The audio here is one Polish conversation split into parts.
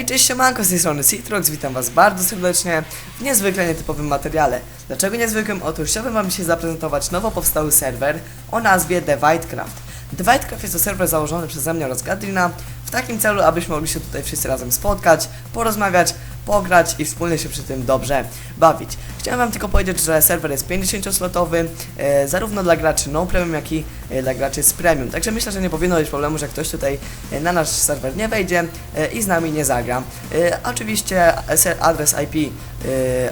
Hej, cześć, siemanko, z tej strony Citrox, witam was bardzo serdecznie w niezwykle nietypowym materiale. Dlaczego niezwykłym? Otóż chciałbym wam dzisiaj zaprezentować nowo powstały serwer o nazwie The Whitecraft. The Whitecraft jest to serwer założony przeze mnie oraz Gadrina w takim celu, abyśmy mogli się tutaj wszyscy razem spotkać, porozmawiać, pograć i wspólnie się przy tym dobrze bawić. Chciałem wam tylko powiedzieć, że serwer jest 50-slotowy, e, zarówno dla graczy no premium, jak i e, dla graczy z premium. Także myślę, że nie powinno być problemu, że ktoś tutaj e, na nasz serwer nie wejdzie e, i z nami nie zagra. E, oczywiście adres IP e,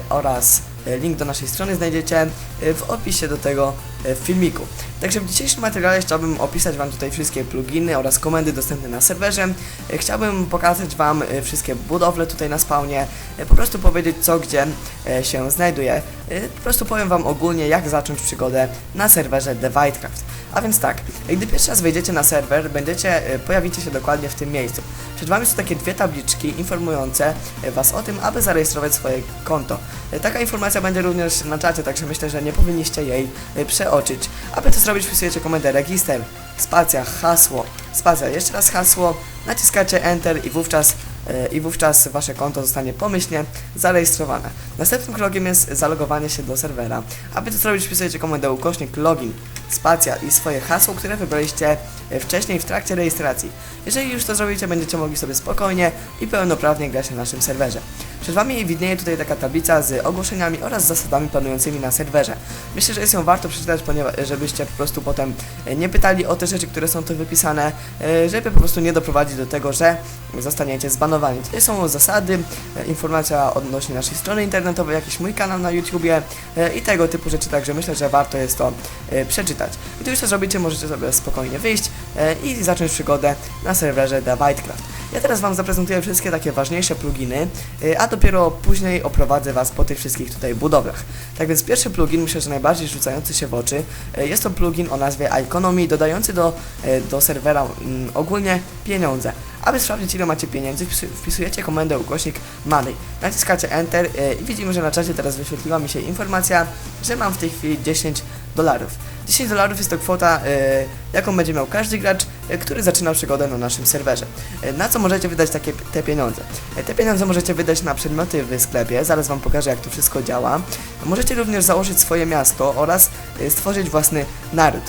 oraz e, link do naszej strony znajdziecie w opisie do tego e, filmiku. Także w dzisiejszym materiale chciałbym opisać Wam tutaj wszystkie pluginy oraz komendy dostępne na serwerze. E, Chciałbym pokazać Wam e, wszystkie budowle tutaj na spawnie, e, po prostu powiedzieć co gdzie e, się znajduje. E, Po prostu powiem Wam ogólnie jak zacząć przygodę na serwerze The Whitecraft. A więc tak, e, gdy pierwszy raz wejdziecie na serwer, będziecie, e, pojawicie się dokładnie w tym miejscu. Przed Wami są takie dwie tabliczki informujące e, Was o tym, aby zarejestrować swoje konto. E, Taka informacja będzie również na czacie, także myślę, że nie powinniście jej e, przeoczyć. Aby to zrobić, wpisujecie komendę register, spacja, hasło, spacja, jeszcze raz hasło, naciskacie Enter i wówczas e, i wówczas wasze konto zostanie pomyślnie zarejestrowane. Następnym krokiem jest zalogowanie się do serwera. Aby to zrobić, wpisujecie komendę ukośnik login, spacja i swoje hasło, które wybraliście e, wcześniej w trakcie rejestracji. Jeżeli już to zrobicie, będziecie mogli sobie spokojnie i pełnoprawnie grać na naszym serwerze. Przed Wami widnieje tutaj taka tablica z ogłoszeniami oraz zasadami panującymi na serwerze. Myślę, że jest ją warto przeczytać, ponieważ żebyście po prostu potem e, nie pytali o te rzeczy, które są tu wypisane, e, żeby po prostu nie doprowadzić do tego, że zostaniecie zbanowani. Tutaj są zasady, e, informacja odnośnie naszej strony internetowej, jakiś mój kanał na YouTubie e, i tego typu rzeczy, także myślę, że warto jest to e, przeczytać. Gdy już to zrobicie, możecie sobie spokojnie wyjść e, i zacząć przygodę na serwerze The Whitecraft. Ja teraz Wam zaprezentuję wszystkie takie ważniejsze pluginy, y, a dopiero później oprowadzę Was po tych wszystkich tutaj budowlach. Tak więc pierwszy plugin, myślę, że najbardziej rzucający się w oczy, y, jest to plugin o nazwie Economy, dodający do, y, do serwera mm, ogólnie pieniądze. Aby sprawdzić ile macie pieniędzy, wpis- wpisujecie komendę ukośnik money. Naciskacie Enter i widzimy, że na czacie teraz wyświetliła mi się informacja, że mam w tej chwili 10 dolarów. 10 dolarów jest to kwota, y, jaką będzie miał każdy gracz, y, który zaczyna przygodę na naszym serwerze. Y, na co możecie wydać takie, te pieniądze? Y, te pieniądze możecie wydać na przedmioty w sklepie, zaraz Wam pokażę jak to wszystko działa. Możecie również założyć swoje miasto oraz y, stworzyć własny naród.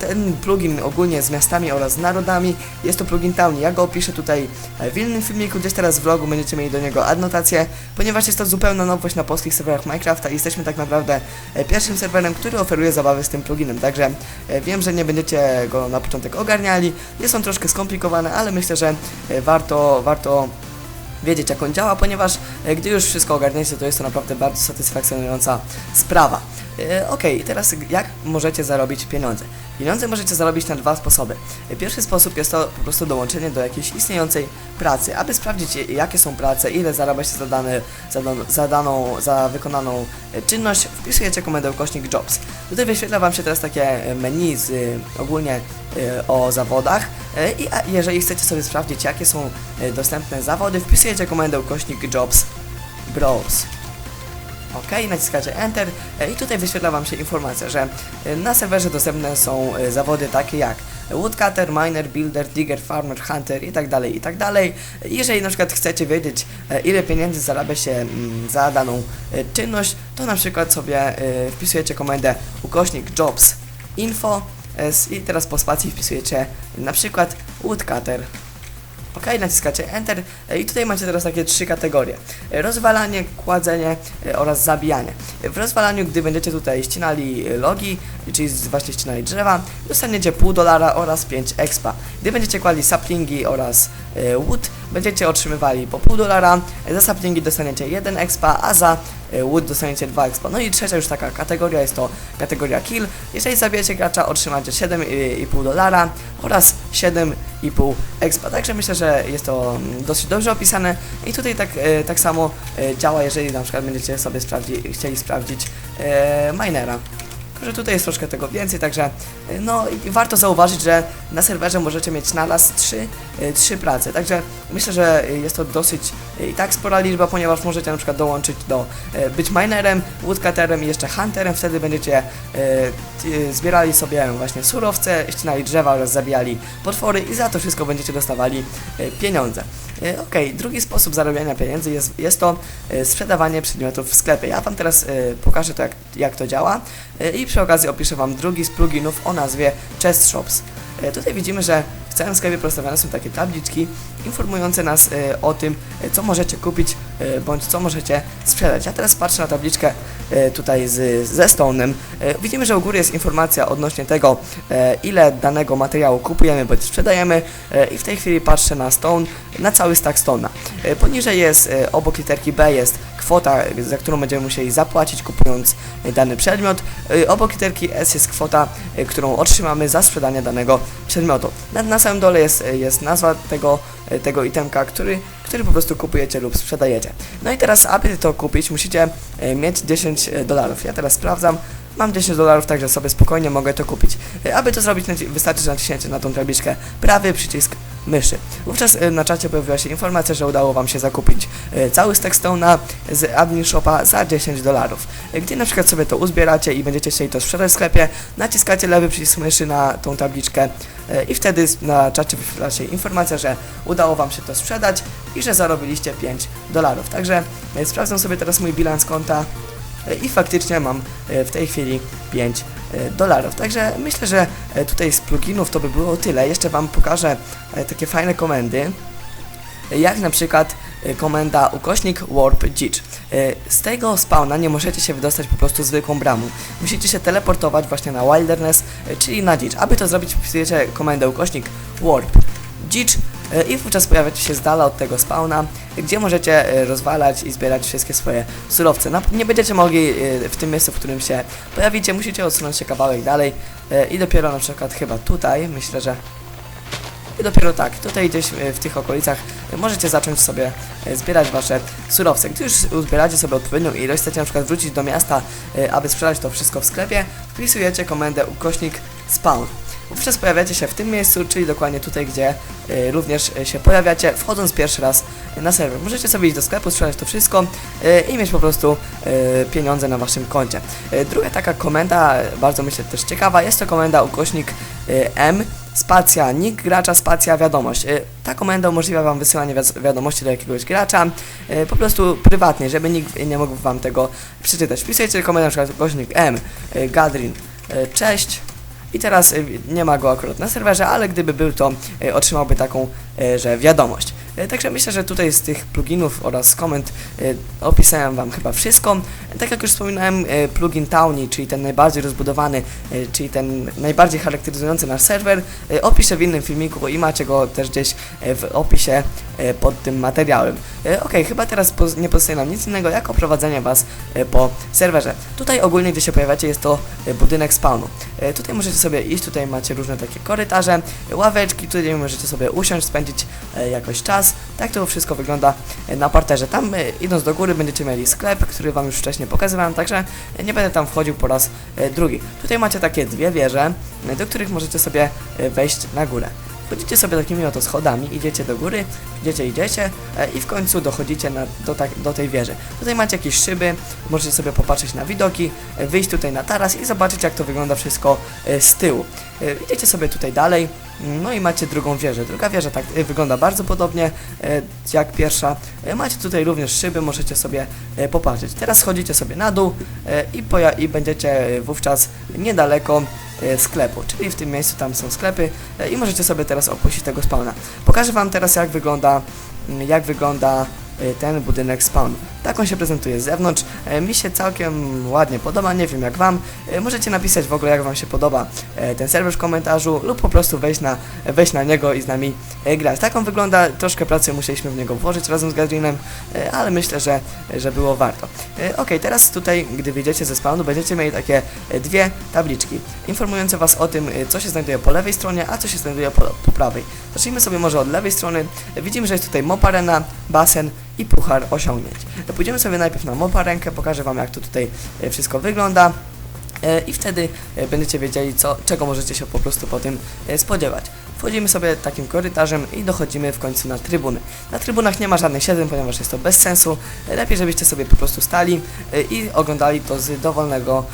Ten plugin ogólnie z miastami oraz narodami jest to plugin Townie. Ja go opiszę tutaj w innym filmiku, gdzieś teraz w vlogu będziecie mieli do niego adnotację, ponieważ jest to zupełna nowość na polskich serwerach Minecrafta i jesteśmy tak naprawdę e, pierwszym serwerem, który oferuje zabawy z tym pluginem, także e, wiem, że nie będziecie go na początek ogarniali, jest on troszkę skomplikowany, ale myślę, że e, warto, warto wiedzieć jak on działa, ponieważ e, gdy już wszystko ogarniecie, to jest to naprawdę bardzo satysfakcjonująca sprawa. E, ok, teraz jak możecie zarobić pieniądze? Pieniądze możecie zarobić na dwa sposoby. Pierwszy sposób jest to po prostu dołączenie do jakiejś istniejącej pracy, aby sprawdzić jakie są prace, ile zarabia się za, dane, za, za daną, za wykonaną e, czynność, wpisujecie komendę ukośnik jobs. Tutaj wyświetla Wam się teraz takie e, menu z e, ogólnie o zawodach i jeżeli chcecie sobie sprawdzić jakie są dostępne zawody, wpisujecie komendę ukośnik jobs browse. OK, naciskacie Enter e, i tutaj wyświetla Wam się informacja, że e, na serwerze dostępne są e, zawody takie jak Woodcutter, Miner, Builder, Digger, Farmer, Hunter i tak dalej, i tak dalej. Jeżeli na przykład chcecie wiedzieć ile pieniędzy zarabia się mm, za daną czynność, to na przykład sobie wpisujecie komendę ukośnik jobs info i teraz po spacji wpisujecie na przykład Woodcutter. Ok, naciskacie Enter e, i tutaj macie teraz takie trzy kategorie. E, Rozwalanie, kładzenie e, oraz zabijanie. W rozwalaniu, gdy będziecie tutaj ścinali logi, czyli właśnie ścinali drzewa, dostaniecie pół dolara oraz 5 expa. Gdy będziecie kładli saplingi oraz wood, będziecie otrzymywali po pół dolara, e, za saplingi dostaniecie 1 expa, a za e, wood dostaniecie 2 expa. No i trzecia już taka kategoria jest to kategoria kill. Jeżeli zabijecie gracza, otrzymacie 7,5 dolara oraz 7,5 expa. Także myślę, że jest to mm, dosyć dobrze opisane i tutaj tak, e, tak samo e, działa, jeżeli na przykład będziecie sobie sprawdzi, chcieli sprawdzić e, minera. Że tutaj jest troszkę tego więcej, także e, no warto zauważyć, że na serwerze możecie mieć na raz trzy, e, trzy prace, także myślę, że jest to dosyć i tak spora liczba, ponieważ możecie na przykład dołączyć do być minerem, woodcutterem i jeszcze hunterem, wtedy będziecie zbierali sobie właśnie surowce, ścinali drzewa oraz zabijali potwory i za to wszystko będziecie dostawali pieniądze. E, Okej, drugi sposób zarabiania pieniędzy jest, jest to e, sprzedawanie przedmiotów w sklepie. Ja Wam teraz e, pokażę to, jak, jak to działa i przy okazji opiszę Wam drugi z pluginów o nazwie Chest Shops. Tutaj widzimy, że w całym sklepie postawione są takie tabliczki informujące nas o tym, co możecie kupić bądź co możecie sprzedać. Ja teraz patrzę na tabliczkę e, tutaj z, ze Stone'em. E, Widzimy, że u góry jest informacja odnośnie tego, e, ile danego materiału kupujemy bądź sprzedajemy e, i w tej chwili patrzę na Stone, na cały stack Stone'a. E, Poniżej jest, e, obok literki B jest kwota, za którą będziemy musieli zapłacić kupując dany przedmiot. E, Obok literki S jest kwota, e, którą otrzymamy za sprzedanie danego przedmiotu. Na, na samym dole jest, e, jest nazwa tego, tego itemka, który, który po prostu kupujecie lub sprzedajecie. No i teraz, aby to kupić, musicie mieć 10 dolarów. Ja teraz sprawdzam. Mam 10 dolarów, także sobie spokojnie mogę to kupić. Aby to zrobić, wystarczy, że naciśnięcie na tą tabliczkę prawy przycisk myszy. Wówczas e, na czacie pojawiła się informacja, że udało Wam się zakupić e, cały stack Stone'a z admin shopa za 10 dolarów. E, Gdy na przykład sobie to uzbieracie i będziecie chcieli to sprzedać w sklepie, naciskacie lewy przycisk myszy na tą tabliczkę i wtedy na czacie wyświetla się informacja, że udało Wam się to sprzedać i że zarobiliście 5 dolarów. Także sprawdzam sobie teraz mój bilans konta i faktycznie mam e, w tej chwili 5 e, dolarów. Także myślę, że e, tutaj z pluginów to by było tyle. Jeszcze Wam pokażę takie fajne komendy, jak na przykład komenda ukośnik warp dzicz. Z tego spawna nie możecie się wydostać po prostu zwykłą bramą. Musicie się teleportować właśnie na wilderness, czyli na dzicz. Aby to zrobić wpisujecie komendę ukośnik warp dzicz i wówczas pojawiacie się z dala od tego spawna, gdzie możecie e, rozwalać i zbierać wszystkie swoje surowce. Nie będziecie mogli e, w tym miejscu, w którym się pojawicie, musicie odsunąć się kawałek dalej e, i dopiero na przykład chyba tutaj, myślę, że i dopiero tak, tutaj gdzieś e, w tych okolicach e, możecie zacząć sobie e, zbierać wasze surowce. Gdy już uzbieracie sobie odpowiednią ilość, chcecie na przykład wrócić do miasta, e, aby sprzedać to wszystko w sklepie, wpisujecie komendę ukośnik spawn. Wówczas pojawiacie się w tym miejscu, czyli dokładnie tutaj, gdzie e, również się pojawiacie, wchodząc pierwszy raz na serwer. Możecie sobie iść do sklepu, sprzedać to wszystko e, i mieć po prostu e, pieniądze na waszym koncie. E, druga taka komenda, bardzo myślę też ciekawa, jest to komenda ukośnik e, M spacja nick gracza, spacja wiadomość. E, Ta komenda umożliwia Wam wysyłanie wiadomości do jakiegoś gracza e, po prostu prywatnie, żeby nikt nie mógł Wam tego przeczytać. Wpisujecie komendę na przykład M, e, Gadrin, cześć. I teraz e, nie ma go akurat na serwerze, ale gdyby był, to e, otrzymałby taką, e, że wiadomość. E, Także myślę, że tutaj z tych pluginów oraz komend e, opisałem Wam chyba wszystko. Tak jak już wspominałem, e, plugin Townie, czyli ten najbardziej rozbudowany, czyli ten najbardziej charakteryzujący nasz serwer, opiszę w innym filmiku i macie go też gdzieś w opisie pod tym materiałem. Ok, chyba teraz nie pozostaje nam nic innego jak oprowadzenie Was po serwerze. Tutaj ogólnie, gdzie się pojawiacie, jest to budynek spawnu. Tutaj możecie sobie iść, tutaj macie różne takie korytarze, ławeczki, tutaj możecie sobie usiąść, spędzić jakoś czas. Tak to wszystko wygląda na parterze. Tam e, idąc do góry będziecie mieli sklep, który Wam już wcześniej pokazywałem, także nie będę tam wchodził po raz e, drugi. Tutaj macie takie dwie wieże, e, do których możecie sobie wejść na górę. Chodzicie sobie takimi oto schodami, idziecie do góry, idziecie, idziecie e, i w końcu dochodzicie na, do, tak, do tej wieży. Tutaj macie jakieś szyby, możecie sobie popatrzeć na widoki, e, wyjść tutaj na taras i zobaczyć jak to wygląda wszystko e, z tyłu. E, Idziecie sobie tutaj dalej, no i macie drugą wieżę. Druga wieża tak e, wygląda bardzo podobnie e, jak pierwsza. E, Macie tutaj również szyby, możecie sobie e, popatrzeć. Teraz schodzicie sobie na dół e, i, i będziecie e, wówczas niedaleko sklepu, czyli w tym miejscu tam są sklepy e, i możecie sobie teraz opuścić tego spawna. Pokażę Wam teraz jak wygląda, mm, jak wygląda e, ten budynek spawnu. Tak on się prezentuje z zewnątrz. E, Mi się całkiem ładnie podoba, nie wiem jak Wam. E, Możecie napisać w ogóle jak Wam się podoba e, ten serwer w komentarzu lub po prostu wejść na, wejść na niego i z nami grać. Tak on wygląda, troszkę pracy musieliśmy w niego włożyć razem z Gadrinem, ale myślę, że, że było warto. Ok, teraz tutaj, gdy wyjdziecie ze spawnu, będziecie mieli takie dwie tabliczki informujące Was o tym, co się znajduje po lewej stronie, a co się znajduje po, po prawej. Zacznijmy sobie może od lewej strony. Widzimy, że jest tutaj mop arena, basen i puchar osiągnięć. Pójdziemy sobie najpierw na mopa rękę, pokażę Wam jak to tutaj e, wszystko wygląda. E, I wtedy e, będziecie wiedzieli, co, czego możecie się po prostu po tym spodziewać. Wchodzimy sobie takim korytarzem i dochodzimy w końcu na trybuny. Na trybunach nie ma żadnych siedzeń, ponieważ jest to bez sensu. Lepiej, żebyście sobie po prostu stali i oglądali to z dowolnego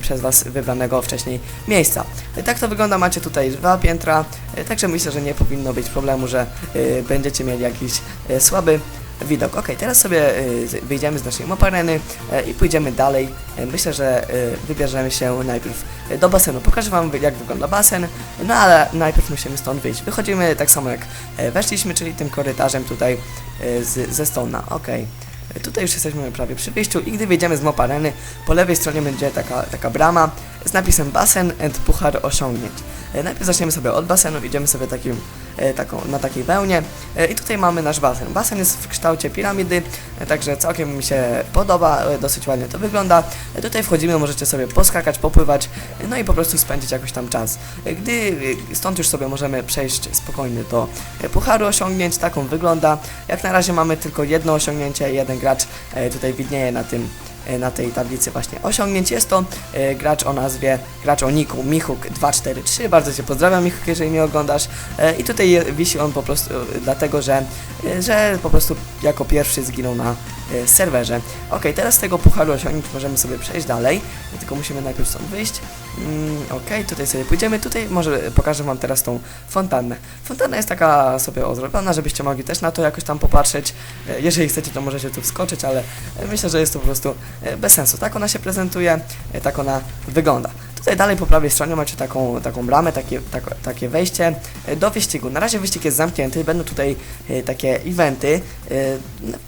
przez Was wybranego wcześniej miejsca. Tak to wygląda, macie tutaj dwa piętra, także myślę, że nie powinno być problemu, że będziecie mieli jakiś słaby widok. Ok, teraz sobie z- wyjdziemy z naszej mopareny e, i pójdziemy dalej. E, Myślę, że e, wybierzemy się najpierw do basenu. Pokażę Wam jak wygląda basen, no ale najpierw musimy stąd wyjść. Wychodzimy tak samo jak weszliśmy, czyli tym korytarzem tutaj z, ze Stone'a. Ok. Tutaj już jesteśmy prawie przy wyjściu i gdy wyjdziemy z mop areny, po lewej stronie będzie taka, taka brama z napisem basen and puchar osiągnięć. E, Najpierw zaczniemy sobie od basenu, idziemy sobie takim, e, taką, na takiej wełnie e, i tutaj mamy nasz basen. Basen jest w kształcie piramidy, także całkiem mi się podoba, dosyć ładnie to wygląda. Tutaj wchodzimy, możecie sobie poskakać, popływać, no i po prostu spędzić jakoś tam czas. Gdy stąd już sobie możemy przejść spokojnie do pucharu osiągnięć, tak on wygląda. Jak na razie mamy tylko jedno osiągnięcie, jeden gracz tutaj widnieje na tym na tej tablicy właśnie osiągnięć. Jest to e, gracz o nazwie, gracz o niku Michuk243. Bardzo Cię pozdrawiam Michuk, jeżeli mnie oglądasz. E, I tutaj wisi on po prostu e, dlatego, że, e, że po prostu jako pierwszy zginął na e, serwerze. Ok, teraz z tego pucharu osiągnięć możemy sobie przejść dalej, tylko musimy najpierw stąd wyjść. Mm, ok, tutaj sobie pójdziemy. Tutaj może pokażę Wam teraz tą fontannę. Fontanna jest taka sobie ozrobiona, żebyście mogli też na to jakoś tam popatrzeć. E, Jeżeli chcecie, to możecie tu wskoczyć, ale e, myślę, że jest to po prostu bez sensu. Tak ona się prezentuje, tak ona wygląda. Tutaj dalej po prawej stronie macie taką, taką bramę, takie, tak, takie wejście e, do wyścigu. Na razie wyścig jest zamknięty, będą tutaj e, takie eventy, e,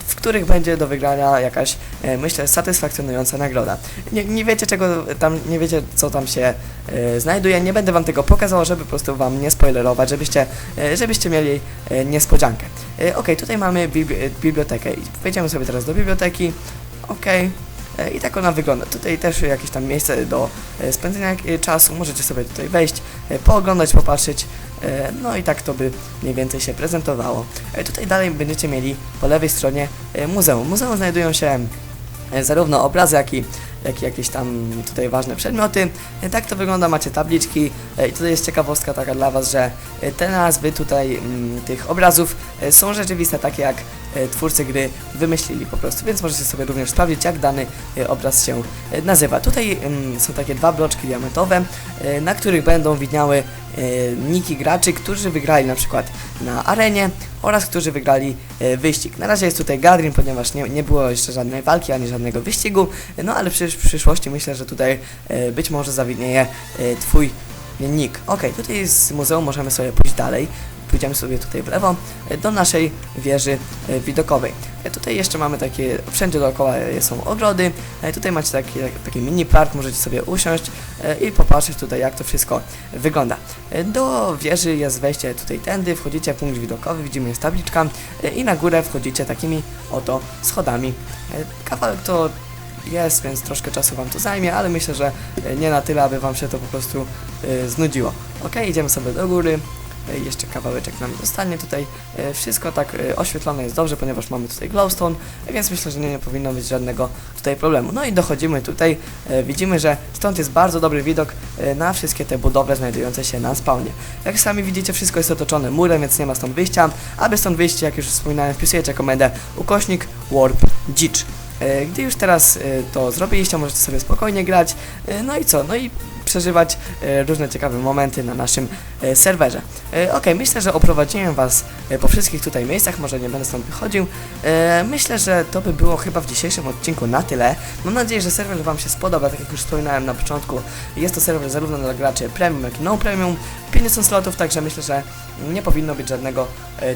w których będzie do wygrania jakaś, myślę, satysfakcjonująca nagroda. Nie, nie wiecie czego tam, nie wiecie co tam się znajduje, nie będę wam tego pokazał, żeby po prostu wam nie spoilerować, żebyście, żebyście mieli niespodziankę. Ok, tutaj mamy bibli- bibliotekę i wejdziemy sobie teraz do biblioteki. Ok. E, I tak ona wygląda. Tutaj też jakieś tam miejsce do e, spędzenia e, czasu. Możecie sobie tutaj wejść, e, pooglądać, popatrzeć. e, No i tak to by mniej więcej się prezentowało. E, Tutaj dalej będziecie mieli po lewej stronie e, muzeum. Muzeum znajdują się e, zarówno obrazy, jak i, jak i jakieś tam tutaj ważne przedmioty. E, Tak to wygląda, macie tabliczki e, i tutaj jest ciekawostka taka dla Was, że e, te nazwy tutaj mm, tych obrazów e, są rzeczywiste, takie jak e, twórcy gry wymyślili po prostu, więc możecie sobie również sprawdzić, jak dany e, obraz się e, nazywa. Tutaj mm, są takie dwa bloczki diamentowe, e, na których będą widniały e, niki graczy, którzy wygrali na przykład na arenie oraz którzy wygrali e, wyścig. Na razie jest tutaj Gadrin, ponieważ nie, nie było jeszcze żadnej walki ani żadnego wyścigu, no ale przy, w przyszłości myślę, że tutaj e, być może zawidnieje e, Twój nick. Ok, tutaj z muzeum możemy sobie pójść dalej. Pójdziemy sobie tutaj w lewo e, do naszej wieży e, widokowej. E, Tutaj jeszcze mamy takie, wszędzie dookoła są ogrody. Tutaj macie taki, taki mini park, możecie sobie usiąść i popatrzeć tutaj jak to wszystko wygląda. Do wieży jest wejście tutaj tędy, wchodzicie w punkt widokowy, widzimy jest tabliczka i na górę wchodzicie takimi oto schodami. Kawałek to jest, więc troszkę czasu Wam to zajmie, ale myślę, że nie na tyle, aby Wam się to po prostu znudziło. Ok, idziemy sobie do góry. E, Jeszcze kawałeczek nam zostanie tutaj. E, Wszystko tak e, oświetlone jest dobrze, ponieważ mamy tutaj glowstone, więc myślę, że nie, nie powinno być żadnego tutaj problemu. No i dochodzimy tutaj, widzimy, że stąd jest bardzo dobry widok na wszystkie te budowle znajdujące się na spawnie. Jak sami widzicie, wszystko jest otoczone murem, więc nie ma stąd wyjścia. Aby stąd wyjść, jak już wspominałem, wpisujecie komendę ukośnik warp dzicz. Gdy już teraz to zrobiliście, możecie sobie spokojnie grać. No i co? No i przeżywać e, różne ciekawe momenty na naszym e, serwerze. E, Ok, myślę, że oprowadziłem Was po wszystkich tutaj miejscach, może nie będę stąd wychodził. Myślę, że to by było chyba w dzisiejszym odcinku na tyle. Mam nadzieję, że serwer Wam się spodoba, tak jak już wspominałem na początku. Jest to serwer zarówno dla graczy premium, jak i no premium. 50 slotów, także myślę, że nie powinno być żadnego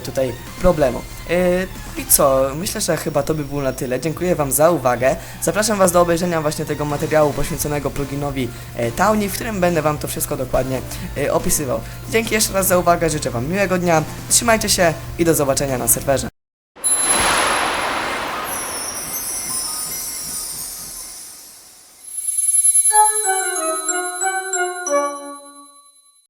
tutaj problemu. E, I co? Myślę, że chyba to by było na tyle. Dziękuję Wam za uwagę. Zapraszam Was do obejrzenia właśnie tego materiału poświęconego pluginowi e, Townie, w którym będę Wam to wszystko dokładnie e, opisywał. Dzięki jeszcze raz za uwagę, życzę Wam miłego dnia, trzymajcie się i do zobaczenia na serwerze.